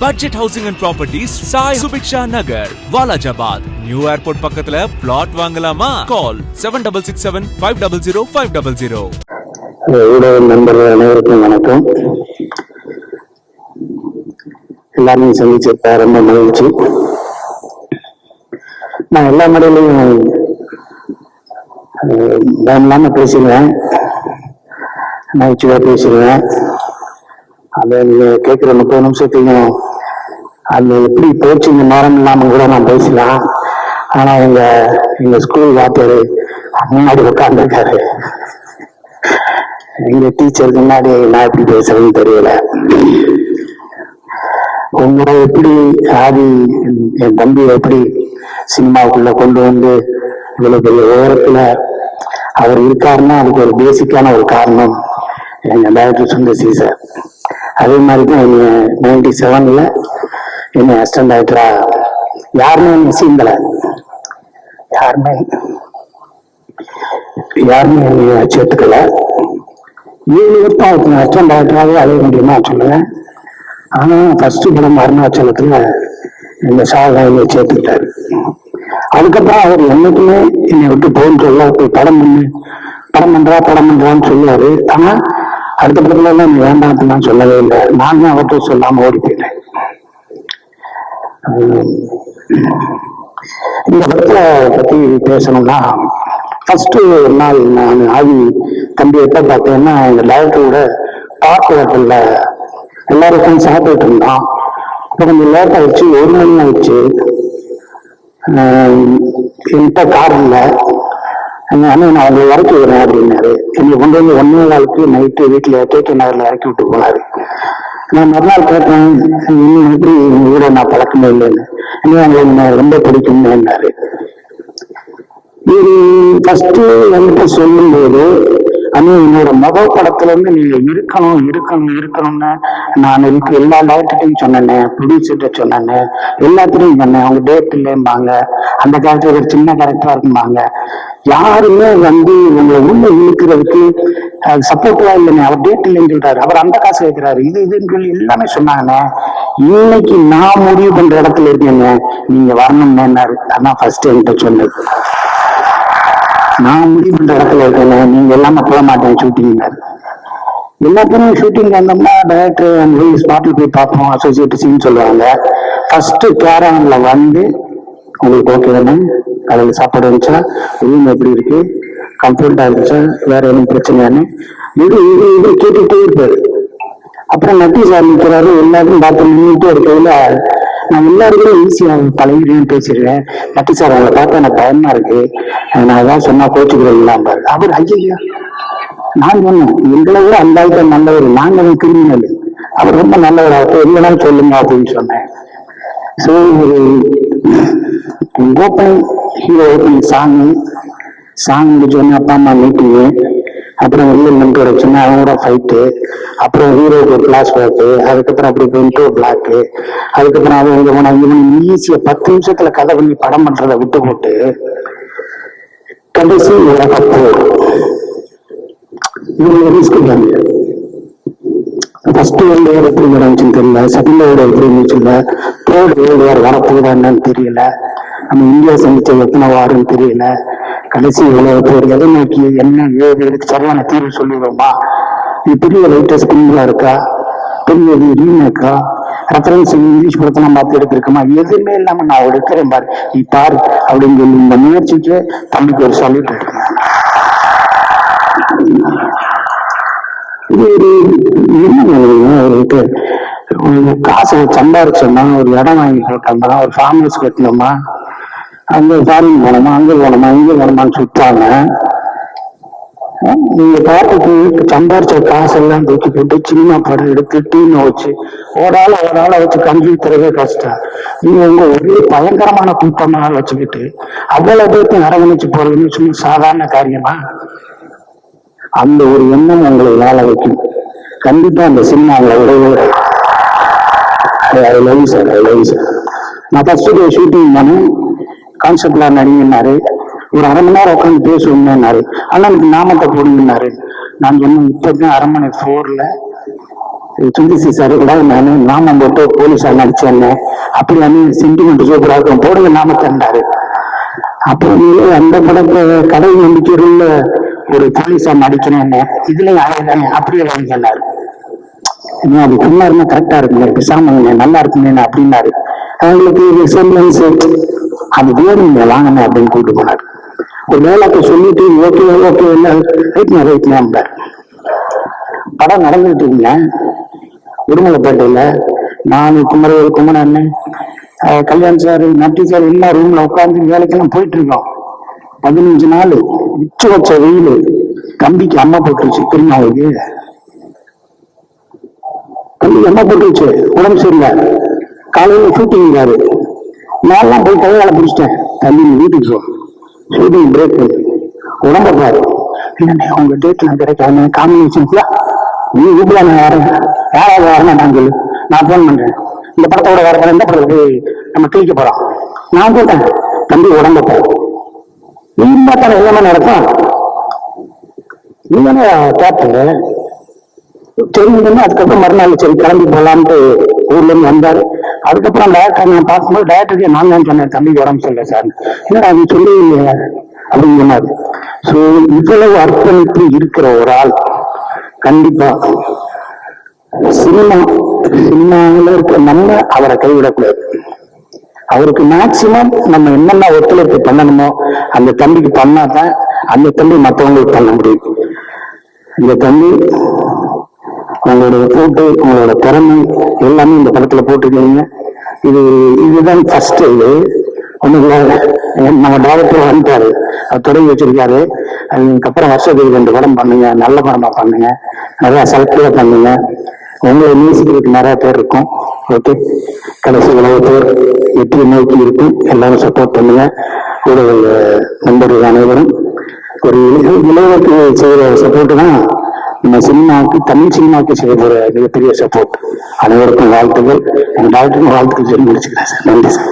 Budget housing and properties Sai Subiksha Nagar Walajabad new airport பக்கத்துல plot வாங்கலாமா? Call seven double six seven five double zero five double zero ஊடக நண்பர்கள் அனைவருக்கும் வணக்கம். எல்லாரும் சந்திச்சிருப்ப ரொம்ப மகிழ்ச்சி. நான் எல்லா மேடையிலையும் அஹ், பேசிடுவேன். நகைச்சுவையாக பேசிடுவேன். அதை நீங்கள் கேட்குற முப்பது நிமிஷத்தையும் அது எப்படி போச்சு? இந்த நேரம் இல்லாம கூட நான் பேசலாம். ஆனா எங்க எங்க ஸ்கூல் வாத்தியாரு முன்னாடி உட்கார்ந்துருக்காரு. எங்க டீச்சருக்கு முன்னாடி நான் எப்படி பேசுறதுன்னு தெரியல. உங்களை எப்படி ஆதி என் தம்பி எப்படி சினிமாவுக்குள்ள கொண்டு வந்து இவ்வளவு பெரிய ஓரத்துல அவர் இருக்காருன்னா அதுக்கு ஒரு பேசிக்கான ஒரு காரணம் எங்க டைரக்டர் சுந்தர் சி சார் அதே மாதிரி தான் நைன்டி செவன்ல என்னை அசிஸ்டன்ட் ஆகிட்டா யாருமே என்னை சீந்தல யாருமே. யாருமே என்னை சேர்த்துக்கல ஏழு வருஷம் அதுக்கு அசிஸ்டன்ட் டைரக்டராகவே அலைய முடியுமா சொல்லுவேன். ஆனா ஃபர்ஸ்ட் படம் அருணாச்சலத்துல இந்த சாகா என்னை சேர்த்துக்கிட்டாரு அதுக்கப்புறம் அவர் என்னைக்குமே என்னை விட்டு போன்னு சொல்ல போய் படம் பண்ணு படம் பண்றா படம் பண்றான்னு சொல்லுவாரு. ஆனா அடுத்த படத்துல எல்லாம் நீ வேண்டாம் சொல்லவே இல்லை. நான் தான் அவர்கிட்ட சொல்லாம ஓடி போயிட்டேன். இந்த படத்தை பத்தி பேசணும்னா ஃபர்ஸ்ட் ஒரு நாள் நான் ஆகி தம்பி எப்ப பார்த்தேன்னா எங்க டைரக்டரோட பார்க் ஹோட்டல்ல எல்லாரும் உட்காந்து சாப்பிட்டுட்டு இருந்தோம் அப்போ கொஞ்சம் லேட் ஆயிடுச்சு ஒரு மணி ஆயிடுச்சு. என்கிட்ட கார் இல்லை. நான் உங்களை இறக்கி விடுறேன் அப்படின்னாரு. என்னை கொண்டு வந்து ஒன்னே நாளுக்கு நைட்டு வீட்டில் கேகே நகரில் இறக்கி விட்டு போனாரு. நான் மறுநாள் கேட்டேன் இன்னும் எப்படி உங்க கூட நான் பழக்கமே இல்லைன்னு? இன்னும் உங்களுக்கு நான் ரொம்ப பிடிக்கும்னு இது ஃபர்ஸ்ட் என்கிட்ட சொல்லும்போது என்னோட முக படத்துல இருந்து நீங்க இருக்கணும் இருக்கணும் இருக்கணும்னு நான் இருக்கு எல்லா டைரக்டர்ட்டையும் சொன்னேன் ப்ரொடியூசர்கிட்ட சொன்னேன் எல்லாத்துலையும் சொன்னேன் அவங்க டேட் இல்லைம்பாங்க அந்த கேரக்டர் ஒரு சின்ன கேரக்டரா இருக்கும்பாங்க. யாருமே வந்து உங்களை உள்ள இழுக்கிறதுக்கு சப்போர்ட்டா இல்லைங்க அவர் டேட் இல்லைன்னு சொல்றாரு. அவர் அந்த காசு வைக்கிறாரு இது இதுன்னு சொல்லி எல்லாமே சொன்னாங்கண்ணே. இன்னைக்கு நான் முடிவு பண்ற இடத்துல இருக்கேங்க நீங்க வரணும்னு அதான் ஃபர்ஸ்ட் என்கிட்ட சொன்னது. நான் முடிவு பண்ற இடத்துல இருக்கேன் நீங்க எல்லாமே போக மாட்டேன் ஷூட்டிங் எல்லாத்தையும் ஷூட்டிங் வந்தோம்னா டைரக்டர் வந்து ஸ்பாட்டில் போய் பார்ப்போம் அசோசியேட் சீன் சொல்லுவாங்க. ஃபர்ஸ்ட் கேரவன்ல வந்து உங்களுக்கு ஓகே தானே? அதில் சாப்பாடு இருந்துச்சா? ரூம் எப்படி இருக்கு? கம்ஃபர்டா இருந்துச்சா? வேற எதுவும் பிரச்சனையானு இது இது இது கேட்டுக்கிட்டே இருப்பாரு. அப்புறம் நட்டி சார் நிற்கிறாரு எல்லாரும் பார்த்து நின்றுட்டே இருக்கையில நான் எல்லாருமே ஈஸியா பழகிறேன் பேசிடுவேன். நட்டி சார் அவங்களை பார்த்தா எனக்கு பயமா இருக்கு. நான் அதான் சொன்னா கோச்சுக்கிறேன் இல்லாம அவர் ஐயா நான் சொன்னேன் எங்களை விட அந்த ஆள்கிட்ட நல்லவர் நாங்கள் கிரிமினல் அவர் ரொம்ப நல்லவர் அவர் எங்கனாலும் சொல்லுங்க அப்படின்னு சொன்னேன். ஸோ ஒரு opening hero opening song song முடிச்சோடனே அப்பா அம்மா மீட்டிங்கு அப்புறம் வெளில மென்டோட சின்ன அவங்களோட ஃபைட்டு அப்புறம் ஹீரோக்கு கிளாஸ் பேக்கு அதுக்கப்புறம் அப்படி போயிட்டு பிளாக்கு அதுக்கப்புறம் அவன் இங்கே போனா இவன் ஈஸியாக பத்து நிமிஷத்துல கதை பண்ணி படம் பண்றதை விட்டு போட்டு கடைசி உலகப்போ இவங்க ரிஸ்க் பண்ணி ஃபர்ஸ்ட் வேர்ல்டு வார் எப்படி நடந்துச்சுன்னு தெரியல செகண்ட் வேர்ல்டு எப்படி இருந்துச்சுல்ல தேர்ட் வேர்ல்டு வார் வரப்போகுதா என்னன்னு தெரியல நம்ம இந்தியா சந்திச்ச எத்தனை வாருன்னு தெரியல கடைசி உலக பேர் எதை நோக்கி என்ன ஏது இதுக்கு சரியான தீர்வு சொல்லிடுவோமா இது பெரிய லைட்டஸ்ட் ஸ்கிரீன்ல இருக்கா? பெரிய ரீமேக்கா? ரெஃபரன்ஸ் இங்கிலீஷ் படத்தெல்லாம் பார்த்து எடுத்திருக்கோமா? எதுவுமே இல்லாம நான் எடுக்கிறேன் பாரு. நீ பாரு அப்படின்னு சொல்லி இந்த முயற்சிக்கு தம்பிக்கு ஒரு சொல்லிட்டு இருக்கேன் இது ஒரு என்ன காசு ஒரு காசை ஒரு இடம் வாங்கி போட்டோமா ஒரு ஃபார்ம் ஹவுஸ் கட்டணுமா அங்க ஃபாரின் போனோமா அங்க போனோமா இங்க போனோமான்னு சுத்தாங்க நீங்க பாட்டுக்கு சம்பாரிச்ச காசெல்லாம் தூக்கி போட்டு சினிமா படம் எடுத்து டீம் வச்சு ஒரு ஆள் ஒரு ஆளை வச்சு கஞ்சி தரவே கஷ்டம். நீங்க உங்க ஒரே பயங்கரமான கூட்டமாக வச்சுக்கிட்டு அவ்வளவு பேர்த்தையும் அரவணைச்சு போறதுன்னு சும்மா சாதாரண காரியமா? அந்த ஒரு எண்ணம் உங்களை வாழ வைக்கும். கண்டிப்பா அந்த சினிமாவில் உறவு I love sir I love sir நான் ஃபர்ஸ்ட் டே ஷூட்டிங் பண்ணேன் கான்செப்ட்ல நடிங்கினாரு. ஒரு அரை மணி நேரம் உட்காந்து பேசுவோம்னாரு ஆனா எனக்கு நாமத்தை போடுங்கன்னாரு. நான் சொன்னேன் இப்பதான் அரண்மனை ஃபோர்ல துந்திசி சார் கூட நான் நாமம் போட்டு போலீஸார் நடிச்சேன் அப்படி வந்து சென்டிமெண்ட் சூப்பரா இருக்கும். போடுங்க நாமத்தண்டாரு அப்போ அந்த படத்தை கடை நம்பிக்கையுள்ள ஒரு போலீஸா நடிக்கிறேன் இதுலயும் ஆயிரம் அப்படியே வாங்கினாரு நீ அது சும்மா இருந்தா கரெக்டா இருக்குங்க பேசாம நல்லா இருக்குங்க அப்படின்னாரு. அவங்களுக்கு ரிசம்பிளன்ஸ் அது வேணுங்க வாங்கினேன் அப்படின்னு கூப்பிட்டு போனார். ஒரு வேலைக்கு சொல்லிட்டு ஓகே ஓகே இல்லை ரைட்னா ரைட்னா படம் நடந்துட்டு இருக்குங்க. உடுமலைப்பேட்டையில நான் குமரவேல் குமரன் அண்ணன். கல்யாண் சார் நட்டி சார் எல்லா ரூம்ல உட்கார்ந்து வேலைக்கெல்லாம் போயிட்டு இருக்கோம் பதினஞ்சு நாள் உச்சி வச்ச வெயில். தம்பிக்கு அம்மா போட்டுருச்சு தெரியுமா அவருக்கு தம்பிக்கு அம்மா போட்டுருச்சு உடம்பு சரியில்லை. காலையில் ஷூட்டிங்கிறாரு நான்லாம் போய் கையால பிடிச்சிட்டேன். தம்பி நீ வீட்டுக்கு போ. ஷூட்டிங் பிரேக் உடம்ப பாரு. இல்லைண்ணே உங்க டேட்லாம் கிடைக்காது காம்பினேஷன் நீ வீட்டுல நான் வரேன் யாராவது வரேன் நான் சொல்லு. நான் ஃபோன் பண்றேன். இந்த படத்தோட வர இந்த படத்தை போய் நம்ம கிழிக்க போறோம். நான் போட்டேன் தம்பி உடம்ப பாரு. நீ இருந்தா தானே எல்லாமே நடக்கும். நீ தானே கேப்டன் தெரிஞ்சதுன்னு அதுக்கப்புறம் மறுநாள் சரி கிளம்பி போகலான்ட்டு ஊர்ல இருந்து வந்தாரு. அதுக்கப்புறம் டேரக்டர் நான் பார்க்கும்போது டேரக்டருக்கு நான் தான் சொன்னேன் தம்பிக்கு உடம்பு சொல்ல சார் என்னடா அது சொல்லி அப்படிங்கிற மாதிரி. ஸோ இவ்வளவு அர்ப்பணிப்பு இருக்கிற ஒரு ஆள் கண்டிப்பா சினிமா சினிமாவில் இருக்க நம்ம அவரை கைவிடக்கூடாது. அவருக்கு மேக்சிமம் நம்ம என்னென்ன ஒத்துழைப்பு பண்ணணுமோ அந்த தம்பிக்கு பண்ணாதான் அந்த தம்பி மற்றவங்களுக்கு பண்ண முடியும். இந்த தம்பி உங்களுடைய போட்டு உங்களோட திறமை எல்லாமே இந்த படத்துல போட்டுருக்கீங்க. இது இதுதான் ஃபர்ஸ்ட் இது. ஒண்ணுங்களா நம்ம டைரக்டர் வந்துட்டாரு. அவர் தொடங்கி வச்சிருக்காரு. அதுக்கப்புறம் வருஷத்துக்கு ரெண்டு படம் பண்ணுங்க. நல்ல படமா பண்ணுங்க. நல்லா செலக்டிவா பண்ணுங்க. உங்களை மியூசிக்கு நிறைய பேர் இருக்கும். ஓகே கடைசி உலக பேர் வெற்றி நோக்கி இருக்கும். எல்லாரும் சப்போர்ட் பண்ணுங்க. கூட நண்பர்கள் அனைவரும். ஒரு இளைஞருக்கு செய்கிற சப்போர்ட்டு தான் நம்ம சினிமாவுக்கு தமிழ் சினிமாவுக்கு செய்ய போற மிகப்பெரிய சப்போர்ட் அனைவருக்கும் வாழ்த்துகள் என் டாக்டருக்கும் வாழ்த்துக்கள் சொல்லி முடிச்சுக்கிறேன் சார். நன்றி சார்.